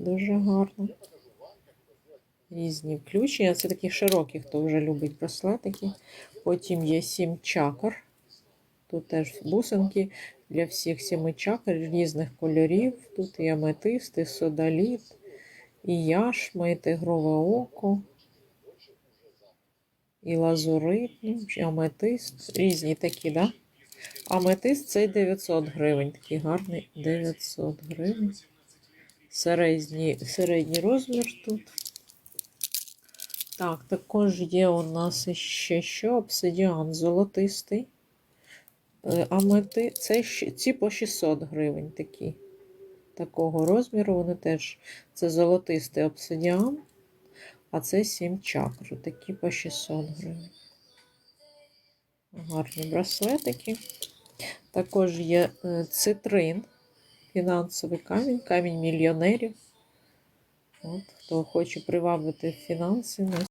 дуже гарно. Різні включення. Це такі широкі, хто вже любить браслетики. Потім є сім чакр. Тут теж бусинки для всіх сіми чакр різних кольорів. Тут і аметист, і содаліт, і яшма, і тигрове око, і лазурит, ну, і аметист. Різні такі, да? Аметист цей 900 гривень. Такий гарний 900 гривень. Середній, середній розмір тут. Так, також є у нас ще що? Обсидіан золотистий. Е, Амети, це ці по 600 гривень такі. Такого розміру. Вони теж це золотистий обсидіан, а це 7 чакр. Такі по 600 гривень. Гарні браслетики. Також є е, цитрин, фінансовий камінь, камінь мільйонерів. От, хто хоче привабити фінанси,